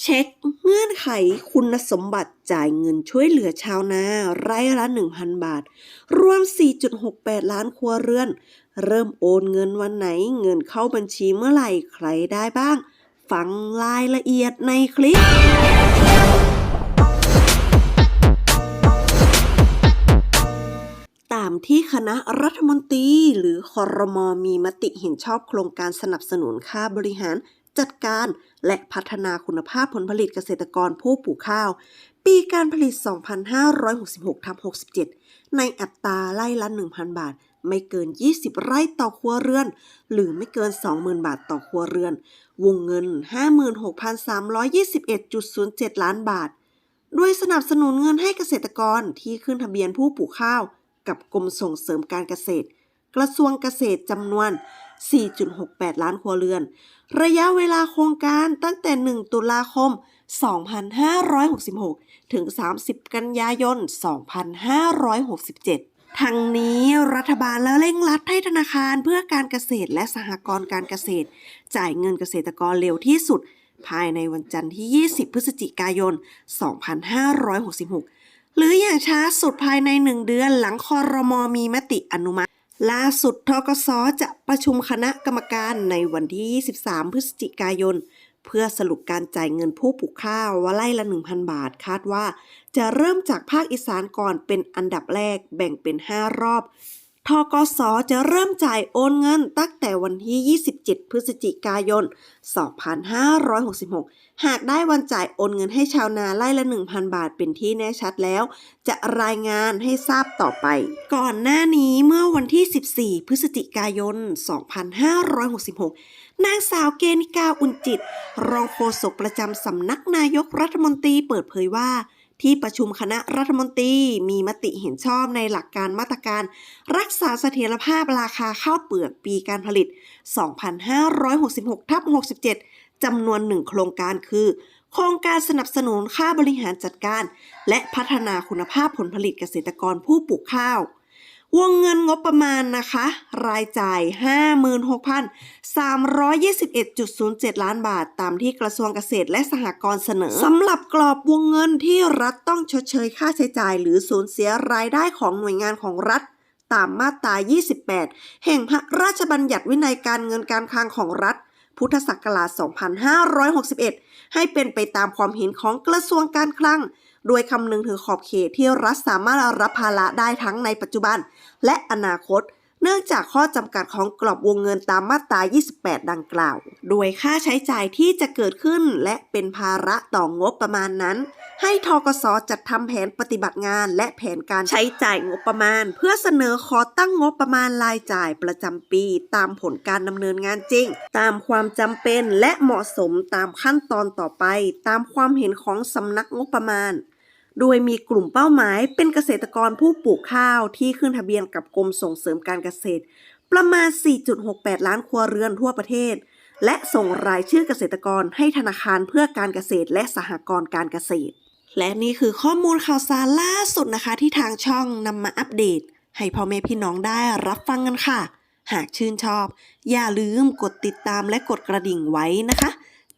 เช็คเงื่อนไขคุณสมบัติจ่ายเงินช่วยเหลือชาวนา ไร่ละ 1,000 บาท รวม 4.68 ล้านครัวเรือน เริ่มโอนเงินวันไหน เงินเข้าบัญชีเมื่อไหร่ ใครได้บ้าง ฟังรายละเอียดในคลิปตามที่คณะรัฐมนตรีหรือคอรมอมีมติเห็นชอบโครงการสนับสนุนค่าบริหาร จัดการ และพัฒนาคุณภาพผลผลิตเกษตรกรผู้ปลูกข้าว ปีการผลิต 2566ทับ67 ในอัตราไร่ละ 1,000 บาท ไม่เกิน 20 ไร่ต่อครัวเรือน หรือไม่เกิน 20,000 บาทต่อครัวเรือน วงเงิน 56,321.07 ล้านบาทโดยสนับสนุนเงินให้เกษตรกรที่ขึ้นทะเบียนผู้ปลูกข้าว กับกรมส่งเสริมการเกษตร กระทรวงเกษตรจำนวน 4.68 ล้านครัวเรือน ระยะเวลาโครงการตั้งแต่ 1 ตุลาคม 2566 ถึง 30 กันยายน 2567ทั้งนี้รัฐบาลและเร่งรัดให้ธนาคารเพื่อการเกษตรและสหกรณ์การเกษตร จ่ายเงินเกษตรกรเร็วที่สุด ภายในวันจันทร์ที่ 20 พฤศจิกายน 2566 หรืออย่างช้าสุดภายใน 1 เดือนหลังคอรมอมีมติอนุมัติ ล่าสุดทกสจะประชุมคณะกรรมการในวันที่ 23 พฤศจิกายน เพื่อสรุปการจ่ายเงินผู้ปลูกข้าวว่าไล่ละ 1,000 บาทคาดว่า จะเริ่มจากภาคอีสานก่อนเป็นอันดับแรกแบ่งเป็น 5 รอบ ทกสจะเริ่มจ่ายโอนเงินตั้งแต่วันที่ 27 พฤศจิกายน 2566 หากได้วันจ่ายโอนเงินให้ชาวนาไล่ละ 1,000 บาทเป็นที่แน่ชัดแล้ว จะรายงานให้ทราบต่อไป ก่อนหน้านี้เมื่อวันที่ 14 พฤศจิกายน 2566 นางสาวเกณิกาอุ่นจิต รองโฆษกประจำสำนักนายกรัฐมนตรีเปิดเผยว่า ที่ประชุมคณะรัฐมนตรี มีมติเห็นชอบในหลักการมาตรการ รักษาเสถียรภาพราคาข้าวเปลือกปีการผลิต 2566ทับ67 จำนวนหนึ่งโครงการคือ โครงการสนับสนุนค่าบริหารจัดการ และพัฒนาคุณภาพผลผลิตเกษตรกรผู้ปลูกข้าว วงเงินงบประมาณนะคะ รายจ่าย 56,321.07 ล้านบาท ตามที่กระทรวงเกษตรและสหกรณ์เสนอสำหรับกรอบวงเงินที่รัฐต้องชดเชยค่าใช้จ่าย หรือสูญเสียรายได้ของหน่วยงานของรัฐตามมาตรา 28 แห่งพระราชบัญญัติวินัยการเงินการคลังของรัฐ พุทธศักราช 2561 ให้เป็นไปตามความเห็นของกระทรวงการคลัง โดยคำนึงถึงขอบเขตที่รัฐสามารถรับภาระได้ทั้งในปัจจุบัน และอนาคต เนื่องจากข้อจำกัดของกรอบวงเงินตามมาตรา 28 ดังกล่าว โดยค่าใช้จ่ายที่จะเกิดขึ้นและเป็นภาระต่องบประมาณนั้น ให้ทกสจัดทำแผนปฏิบัติงานและแผนการใช้จ่ายงบประมาณ เพื่อเสนอขอตั้งงบประมาณรายจ่ายประจำปี ตามผลการดำเนินงานจริง ตามความจำเป็นและเหมาะสมตามขั้นตอนต่อไป ตามความเห็นของสำนักงบประมาณ โดยมีกลุ่มเป้าหมายเป็นเกษตรกรผู้ปลูกข้าวที่ขึ้นทะเบียนกับกรมส่งเสริมการเกษตร ประมาณ 4.68 ล้านครัวเรือนทั่วประเทศ และส่งรายชื่อเกษตรกรให้ธนาคารเพื่อการเกษตรและสหกรณ์การเกษตร และนี่คือข้อมูลข่าวสารล่าสุดนะคะ ที่ทางช่องนำมาอัปเดต ให้พ่อแม่พี่น้องได้รับฟังกันค่ะ หากชื่นชอบ อย่าลืมกดติดตามและกดกระดิ่งไว้นะคะ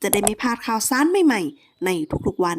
จะได้ไม่พลาดข่าวสารใหม่ๆ ในทุกๆวัน